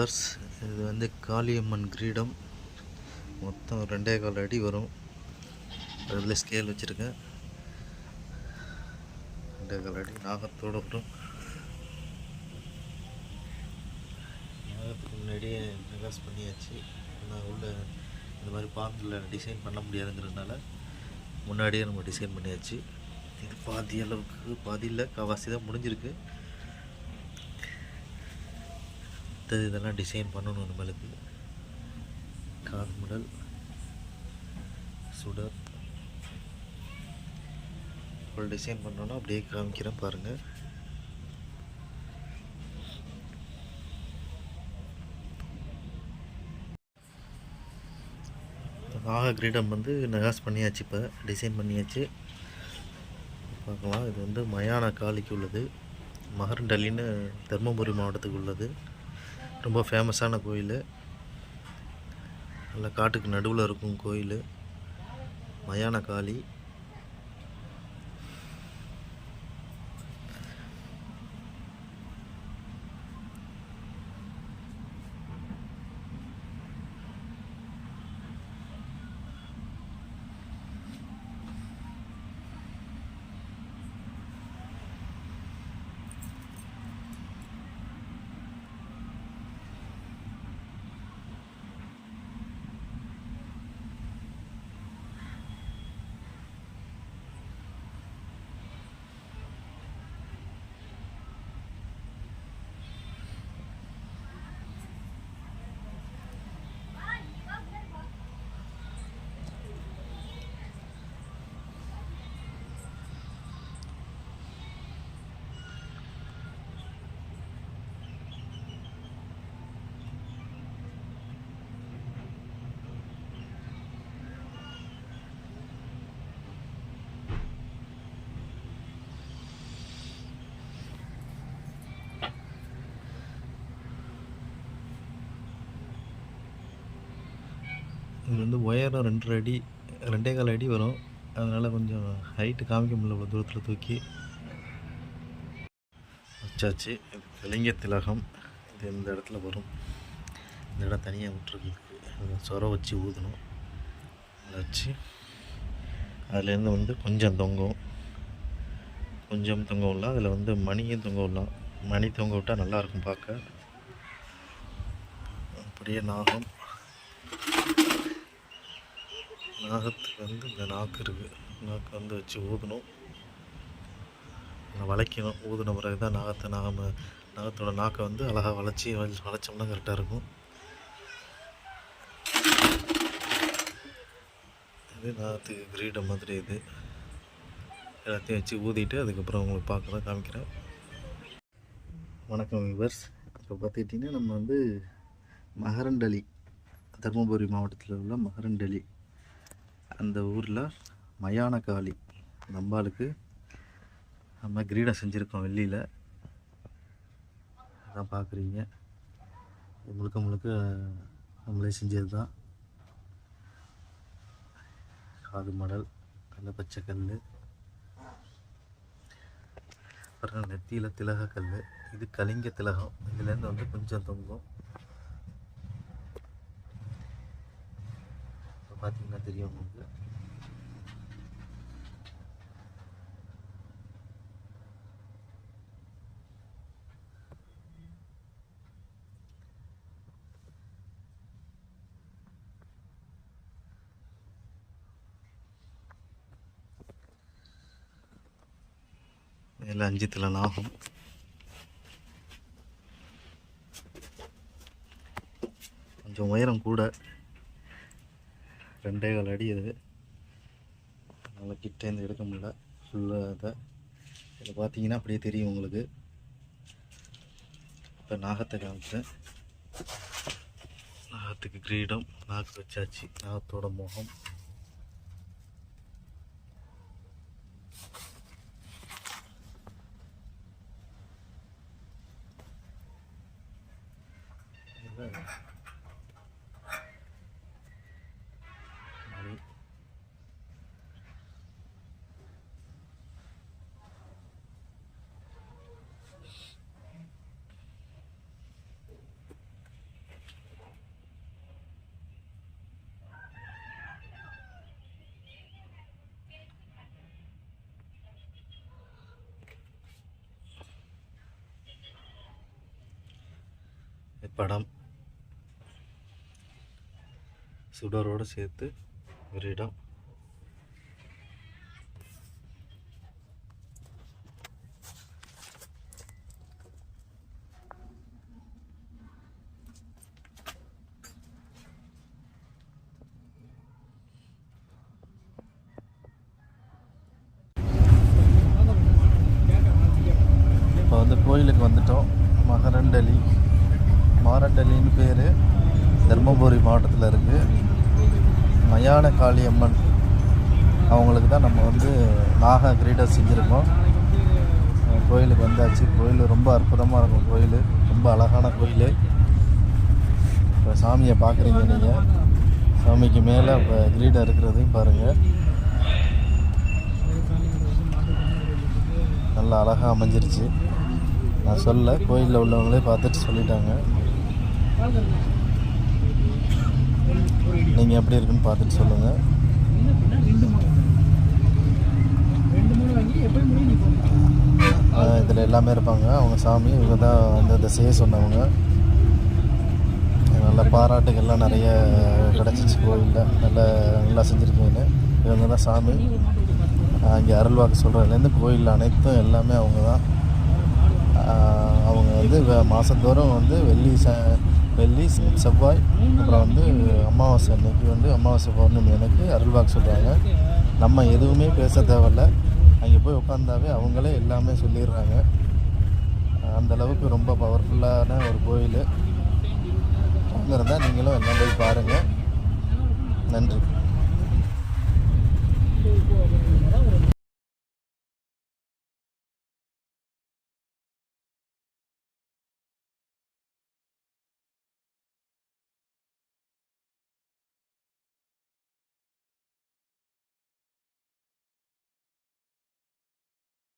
Flowers இது வந்து காளியம்மன் கிரீடம். மொத்தம் ரெண்டே கால் அடி வரும். அதில் ஸ்கேல் வச்சுருக்கேன். ரெண்டே கால் அடி நாகத்தோட வரும். நாகத்துக்கு முன்னாடியே மெகாஸ் பண்ணியாச்சு. நான் உள்ள இந்த மாதிரி பாம்பில் டிசைன் பண்ண முடியாதுங்கிறதுனால முன்னாடியே நம்ம டிசைன் பண்ணியாச்சு. இது பாதி அளவுக்கு பாதி இல்லை காவாசி தான் முடிஞ்சிருக்கு. அடுத்தது இதெல்லாம் டிசைன் பண்ணணும் நம்மளுக்கு. கால் முடல் சுடர். ஃபுல் டிசைன் பண்ணோன்னா அப்படியே காமிக்கிறேன் பாருங்கள் நாக கிரீடம் வந்து நகாஸ் பண்ணியாச்சு இப்போ டிசைன் பண்ணியாச்சு. பார்க்கலாம் இது வந்து மயான காளிக்கு உள்ளது. மகரண்டலின்னு தருமபுரி மாவட்டத்துக்கு உள்ளது. ரொம்ப ஃபேமஸான கோயில். நல்ல காட்டுக்கு நடுவில் இருக்கும் கோயில். மயான காளி. இது வந்து ஒயரும் ரெண்டரை அடி ரெண்டே கால் அடி வரும். அதனால் கொஞ்சம் ஹைட்டு காமிக்க முடியல இவ்வளோ தூரத்தில் தூக்கி. வச்சாச்சு இது கலிங்க திலகம். இது இந்த இடத்துல வரும். இந்த இடம் தனியாக விட்டுருக்கு சொர வச்சு ஊதணும். வச்சு அதுலேருந்து வந்து கொஞ்சம் தொங்கும். கொஞ்சம் தொங்க விடலாம் அதில் வந்து மணியும் தொங்க விடலாம் மணி தொங்க விட்டால் நல்லாயிருக்கும் பார்க்க. அப்படியே நாகம். நாகத்துக்கு வந்து இந்த நாக்கு இருக்குது நாக்கு வந்து வச்சு ஊதணும். வளைக்கணும். ஊதின பிறகு தான் நாகத்தை நாகம் நாகத்தோட நாக்கை வந்து அழகாக வளைச்சி வளை வளைச்சோம்னா கரெக்டாக இருக்கும். இது நாகத்துக்கு கிரீடம் மாதிரி இது. எல்லாத்தையும் வச்சு ஊதிட்டு அதுக்கப்புறம் உங்களுக்கு பார்க்குறேன் காமிக்கிறேன். வணக்கம் விவர்ஸ் இப்போ பார்த்துக்கிட்டிங்கன்னா நம்ம வந்து மகரண்டலி தருமபுரி மாவட்டத்தில் உள்ள மகரண்டலி அந்த ஊரில் மயான காளி நம்பாளுக்கு நம்ம கிரீடம் செஞ்சுருக்கோம் வெள்ளியில். அதான் பார்க்குறீங்க முழுக்க முழுக்க நம்மளே செஞ்சது தான் காது மடல் நல்ல பச்சை கல் அப்புறம் நெத்தியில் திலக கல் இது கலிங்க திலகம். இதுலேருந்து வந்து கொஞ்சம் தொங்கும். பார்த்தீங்கன்னா தெரியும் உங்களுக்கு. இதில் அஞ்சு திலன் ஆகும். கொஞ்சம் உயரம் கூட. ரெண்டே கால் அடி இது நல்லா கிட்டேருந்து எடுக்க முடியல. ஃபுல்லாக இதை பார்த்தீங்கன்னா அப்படியே தெரியும் உங்களுக்கு. இப்போ நாகத்தை காமிச்சேன். நாகத்துக்கு கிரீடம் நாக்கு வச்சாச்சு. நாகத்தோட முகம் இதுல மணி படம். சுடரோடு சேர்த்து ஒரு இடம் இப்போ வந்து கோயிலுக்கு வந்துட்டோம். மகரண்டலி மாரண்டலின்னு பேர். தர்மபுரி மாவட்டத்தில் இருக்குது மயான காளியம்மன் அவங்களுக்கு தான் நம்ம வந்து நாக கிரீடர் செஞ்சுருக்கோம். கோயிலுக்கு வந்தாச்சு. கோயில் ரொம்ப அற்புதமாக இருக்கும் கோயில். ரொம்ப அழகான கோயில். இப்போ சாமியை பார்க்குறீங்க நீங்கள் சாமிக்கு மேலே இப்போ கிரீடம் இருக்கிறதையும் பாருங்கள் நல்லா அழகாக அமைஞ்சிருச்சு. நான் சொல்ல கோயிலில் உள்ளவங்களே பார்த்துட்டு சொல்லிட்டாங்க. நீங்கள் எப்படி இருக்குன்னு பார்த்துட்டு சொல்லுங்கள் இதில் எல்லாமே இருப்பாங்க. அவங்க சாமி இவங்க தான் வந்து அதை செய்ய சொன்னவங்க. நல்ல பாராட்டுகள்லாம் நிறைய கிடச்சிச்சு கோயிலில். நல்ல நல்லா செஞ்சுருக்கீங்கன்னு. இவங்க தான் சாமி. இங்கே அருள்வாக்கு சொல்கிறதுலேருந்து கோயில் அனைத்தும் எல்லாமே அவங்க தான். அவங்க வந்து மாதந்தோறும் வந்து வெள்ளி ச வெள்ளி செவ்வாய் அப்புறம் வந்து அமாவாசை. அன்னைக்கு வந்து அமாவாசை பௌர்ணமி. எனக்கு அருள்வாக்கு சொல்கிறாங்க நம்ம எதுவுமே பேச தேவையில்ல. அங்கே போய் உட்காந்தாவே அவங்களே எல்லாமே சொல்லிடுறாங்க. அந்த அளவுக்கு ரொம்ப பவர்ஃபுல்லான ஒரு கோயில். அங்கே இருந்தால் நீங்களும் எல்லாம் போய் பாருங்கள் நன்றி.